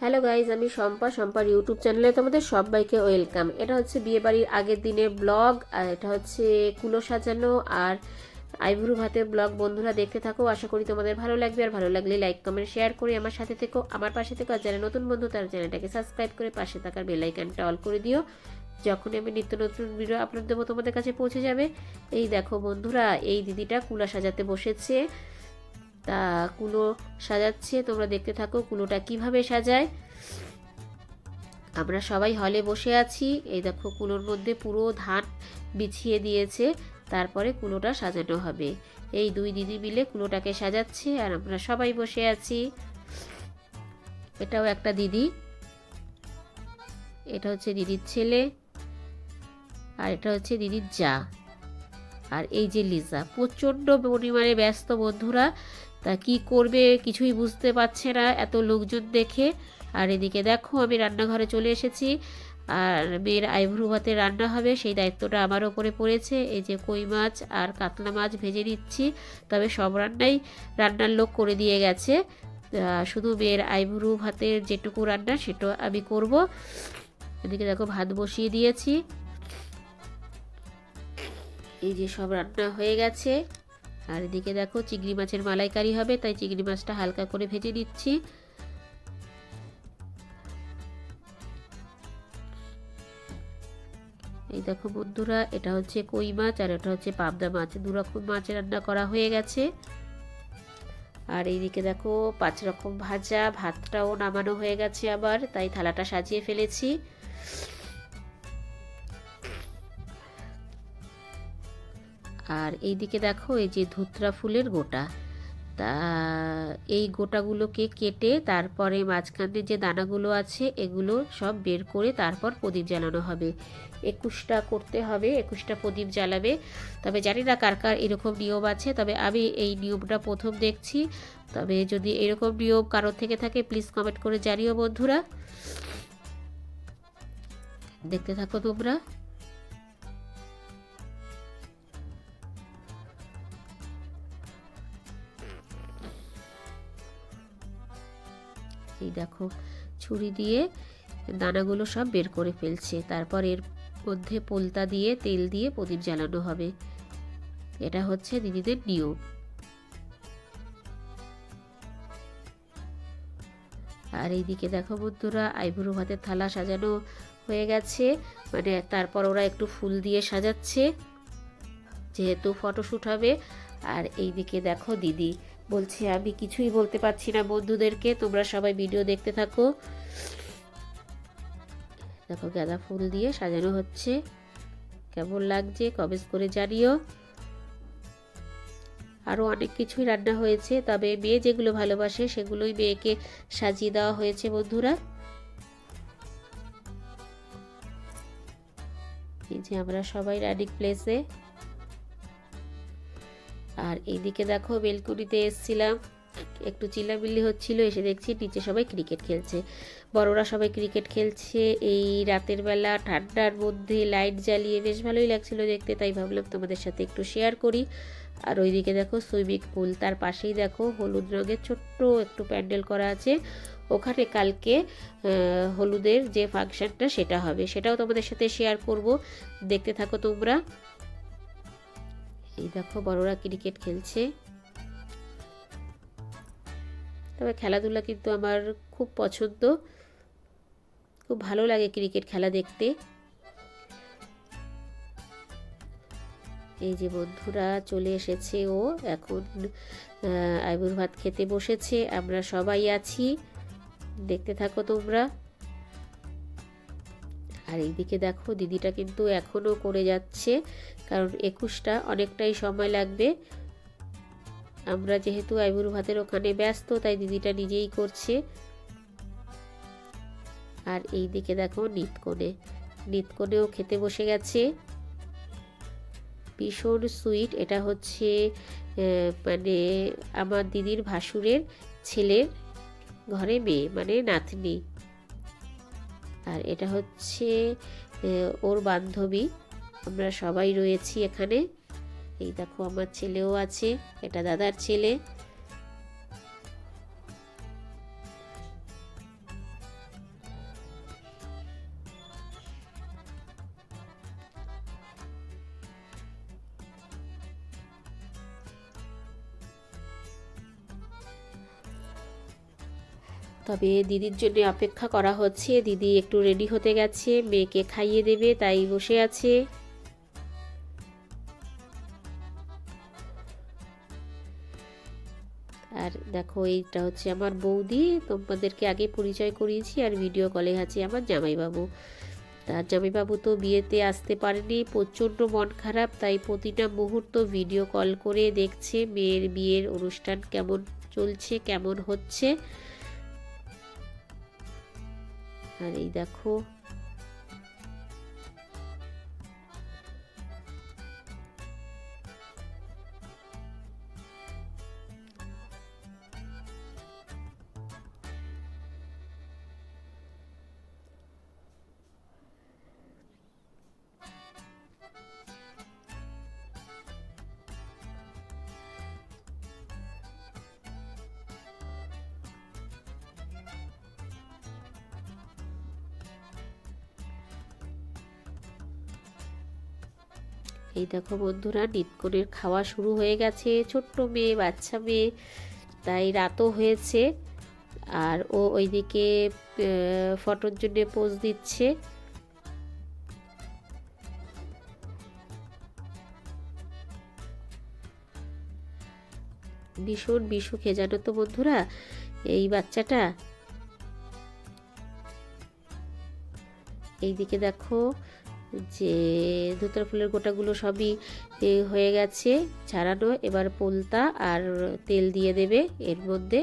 Hello guys আমি Shampa, শম্পার YouTube চ্যানেলে তোমাদের সবাইকে ওয়েলকাম এটা হচ্ছে বিয়েবাড়ির আগের দিনের ব্লগ আর এটা হচ্ছে কুলো সাজানো, আর আইভুরু ভাতের ব্লগ বন্ধুরা, দেখতে থাকো, আশা করি তোমাদের ভালো লাগবে, আর ভালো লাগলে লাইক কমেন্ট শেয়ার করে আমার সাথে থেকো, আমার পাশে থেকো, আর যারা নতুন বন্ধু, তারা চ্যানেলটাকে সাবস্ক্রাইব করে পাশে থাকার বেলাইকানটা অল করে দিও। যখনই আমি নিত্য নতুন ভিডিও আপলোড দেবো, তোমাদের কাছে পৌঁছে যাবে। এই দেখো বন্ধুরা, এই দিদিটা কুলা সাজাতে বসেছে। তা কুলো সাজাচ্ছে, তোমরা দেখতে থাকো কুলোটা কীভাবে সাজায়। আমরা সবাই হলে বসে আছি। এই দেখো কুলোর মধ্যে পুরো ধান বিছিয়ে দিয়েছে, তারপরে কুলোটা সাজানো হবে। এই দুই দিদি মিলে কুলোটাকে সাজাচ্ছে আর আমরা সবাই বসে আছি। এটাও একটা দিদি। এটা হচ্ছে দিদির ছেলে আর এটা হচ্ছে দিদির যা। আর এই যে লিজা, প্রচণ্ড পরিমাণে ব্যস্ত বন্ধুরা। তা কি করবে কিছুই বুঝতে পারছে না এত লোকজন দেখে। আর এদিকে দেখো, আমি রান্নাঘরে চলে এসেছি। আর মেয়ের আইভ্রু ভাতে রান্না হবে, সেই দায়িত্বটা আমার ওপরে পড়েছে। এই যে কই মাছ আর কাতলা মাছ ভেজে নিচ্ছি, তবে সব রান্নাই রান্নার লোক করে দিয়ে গেছে। শুধু মেয়ের আইভ্রু ভাতের যেটুকু রান্না, সেটা আমি করব। এদিকে দেখো, ভাত বসিয়ে দিয়েছি। এই যে সব রান্না হয়ে গেছে। আর এদিকে দেখো চিংড়ি মাছের মালাইকারি হবে, তাই চিংড়ি মাছটা হালকা করে ভেজে নিচ্ছি। এই দেখো বন্ধুরা, এটা হচ্ছে কই মাছ আর এটা হচ্ছে পাবদা মাছ। দু রকম মাছ রান্না করা হয়ে গেছে। আর এইদিকে দেখো পাঁচ রকম ভাজা, ভাতটাও নামানো হয়ে গেছে আবার, তাই থালাটা সাজিয়ে ফেলেছি। আর এইদিকে দেখো, এই যে ধুতরা ফুলের গোটা। তা, এই গোটাগুলোকে কেটে তারপরে মাঝখানে যে দানাগুলো আছে, এগুলো সব বের করে তারপর প্রদীপ জ্বালানো হবে। একুশটা করতে হবে, একুশটা প্রদীপ জ্বালাবে। তবে জানি না কার কার এরকম নিয়ম আছে, তবে আমি এই নিয়মটা প্রথম দেখছি। তবে যদি এরকম নিয়ম কারোর থেকে থাকে প্লিজ কমেন্ট করে জানিও বন্ধুরা। দেখতে থাকো তোমরা। দেখো, ছুরি দিয়ে দানাগুলো সব বের করে ফেলছে। তারপর এর মধ্যে পোলতা দিয়ে, তেল দিয়ে প্রদীপ জ্বালানো হবে। এটা হচ্ছে দিদিদের নিয়ম। আর এইদিকে দেখো বন্ধুরা আইবুড়ো ভাতের থালা সাজানো হয়ে গেছে। মানে তারপর ওরা একটু ফুল দিয়ে সাজাচ্ছে, যেহেতু ফটোশ্যুট হবে। আর এইদিকে দেখো দিদি বলছে, আমি কিছুই বলতে পারছি না বন্ধুদেরকে, তোমরা সবাই ভিডিও দেখতে থাকো। দেখো, গাঁদা ফুল দিয়ে সাজানো হচ্ছে। কেমন লাগছে কমেন্টস করে জানিও। আরও অনেক কিছুই রান্না হয়েছে, তবে মেয়ে যেগুলো ভালোবাসে সেগুলোই মেয়েকে সাজিয়ে দেওয়া হয়েছে, বন্ধুরা। এই যে আমরা সবাই রানিং প্লেসে। আর এইদিকে দেখো বেলকুনিতে এসছিলাম। একটু চিল্লামিল্লি হচ্ছিল, এসে দেখছি নিচে সবাই ক্রিকেট খেলছে। বড়রা সবাই ক্রিকেট খেলছে। এই রাতের বেলা ঠান্ডার মধ্যে লাইট জ্বালিয়ে বেশ ভালোই লাগছিল দেখতে, তাই ভাবলাম তোমাদের সাথে একটু শেয়ার করি। আর ওইদিকে দেখো সুইমিং পুল তার পাশেই দেখো হলুদ রঙের ছোট্ট একটু প্যান্ডেল করা আছে। ওখানে কালকে হলুদের যে ফাংশনটা সেটা হবে, সেটাও তোমাদের সাথে শেয়ার করব। দেখতে থাকো তোমরা। এই দেখো বড়রা ক্রিকেট খেলছে। তবে খেলাধুলা কিন্তু আমার খুব পছন্দ। খুব ভালো লাগে ক্রিকেট খেলা দেখতে। এই যে বন্ধুরা চলে এসেছে ও, এখন আইবুর ভাত খেতে বসেছে। আমরা সবাই আছি। দেখতে থাকো তোমরা। আর এইদিকে দেখো দিদিটা কিন্তু এখনও করে যাচ্ছে, কারণ একুশটা অনেকটাই সময় লাগবে। আমরা যেহেতু আইবুর ভাতের ওখানে ব্যস্ত, তাই দিদিটা নিজেই করছে। আর এই দিকে দেখো নিতকোণে নিতকোণেও খেতে বসে গেছে। ভীষণ সুইট, এটা হচ্ছে মানে আমার দিদির ভাসুরের ছেলের ঘরে মেয়ে মানে নাতনি। আর এটা হচ্ছে ওর বান্ধবী। আমরা সবাই রয়েছি এখানে। এই দেখো, আমার ছেলেও আছে, এটা দাদার ছেলে। তবে দিদির জন্য অপেক্ষা করা হচ্ছে। দিদি একটু রেডি হতে গেছে, মেয়েকে খাইয়ে দেবে, তাই বসে আছে। আর দেখো, এইটা হচ্ছে আমার বৌদি। তোমাদেরকে আগে পরিচয় করিয়েছি, আর ভিডিও কলে আছে আমার জামাইবাবু। তার জামাইবাবু তো বিয়েতে আসতে পারেনি, প্রচণ্ড মন খারাপ, তাই প্রতিটা মুহূর্ত ভিডিও কল করে দেখছে, মেয়ের বিয়ের অনুষ্ঠান কেমন চলছে, কেমন হচ্ছে। আর এই দেখো এই দেখো বন্ধুরা, নিতকনের খাওয়া শুরু হয়ে গেছে। ছোট্ট মেয়ে, বাচ্চা মেয়ে, তাই রাতও হয়েছে। আর ও ওইদিকে ফটোর জন্য পোজ দিচ্ছে। ভীষণ বিশুখে জানো তো বন্ধুরা, এই বাচ্চাটা। এইদিকে দেখো যে ধুতরা ফুলের গোটাগুলো সবই হয়ে গেছে ছাড়ানো। এবার পোলতা আর তেল দিয়ে দেবে এর মধ্যে।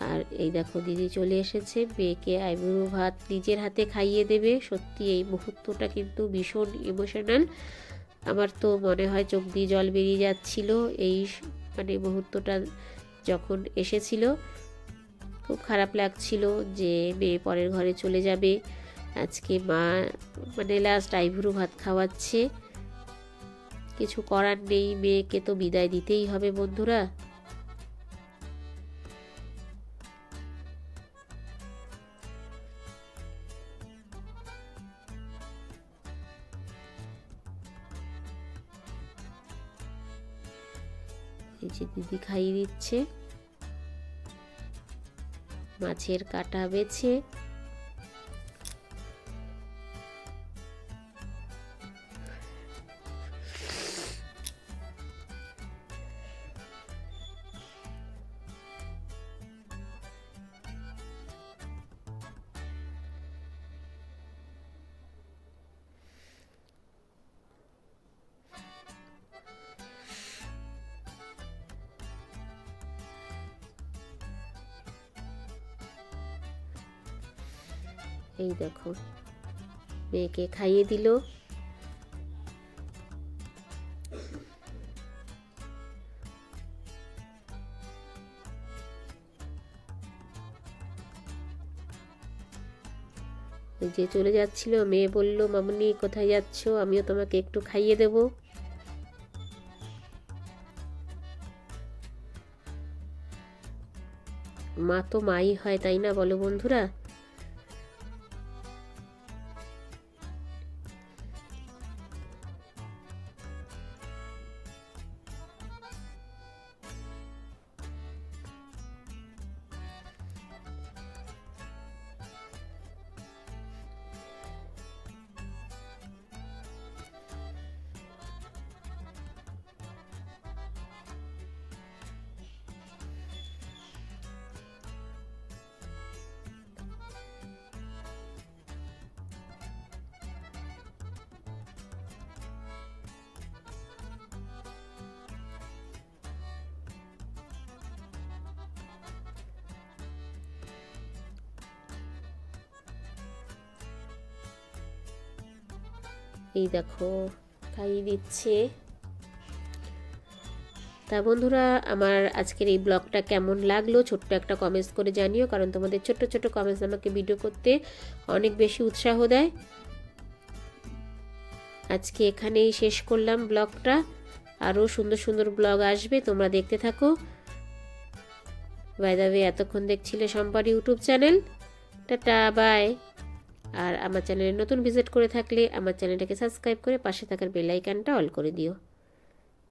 আর এই দেখো দিদি চলে এসেছে, মেয়েকে আইবুড়ো ভাত নিজের হাতে খাইয়ে দেবে। সত্যি এই মুহূর্তটা কিন্তু ভীষণ ইমোশনাল আমার তো মনে হয় চোখ দিয়ে জল বেরিয়ে যাচ্ছিল এই মানে মুহূর্তটা যখন এসেছিল। খুব খারাপ লাগছিল যে মেয়ে পরের ঘরে চলে যাবে। আজকে মা মানে লাস্ট আইভুরু ভাত খাওয়াচ্ছে। কিছু করার নেই, মেয়েকে তো বিদায় দিতেই হবে বন্ধুরা। এই যে দিদি খাইয়ে দিচ্ছে। মাছের কাটা বেছে। এই দেখো। মেয়েকে খাইয়ে দিল। যে চলে যাচ্ছিল, মেয়ে বলল, মামনি, কোথায় যাচ্ছ? আমিও তোমাকে একটু খাইয়ে দেব। মা তো মাই হয়, তাই না বলো বন্ধুরা? এই দেখো, খাইয়ে দিচ্ছে। তা বন্ধুরা, আমার আজকের এই ব্লগটা কেমন লাগল ছোট্ট একটা কমেন্টস করে জানিও, কারণ তোমাদের ছোট্ট ছোট্ট কমেন্টস আমাকে ভিডিও করতে অনেক বেশি উৎসাহ দেয়। আজকে এখানেই শেষ করলাম ব্লগটা। আরও সুন্দর সুন্দর ব্লগ আসবে, তোমরা দেখতে থাকো। বাই দাবে এতক্ষণ দেখছিলে সম্পার ইউটিউব চ্যানেল। টাটা বাই আর আমার চ্যানেলে নতুন ভিজিট করে থাকলে আমার চ্যানেলটাকে সাবস্ক্রাইব করে পাশে থাকার বেল আইকনটা অল করে দিও।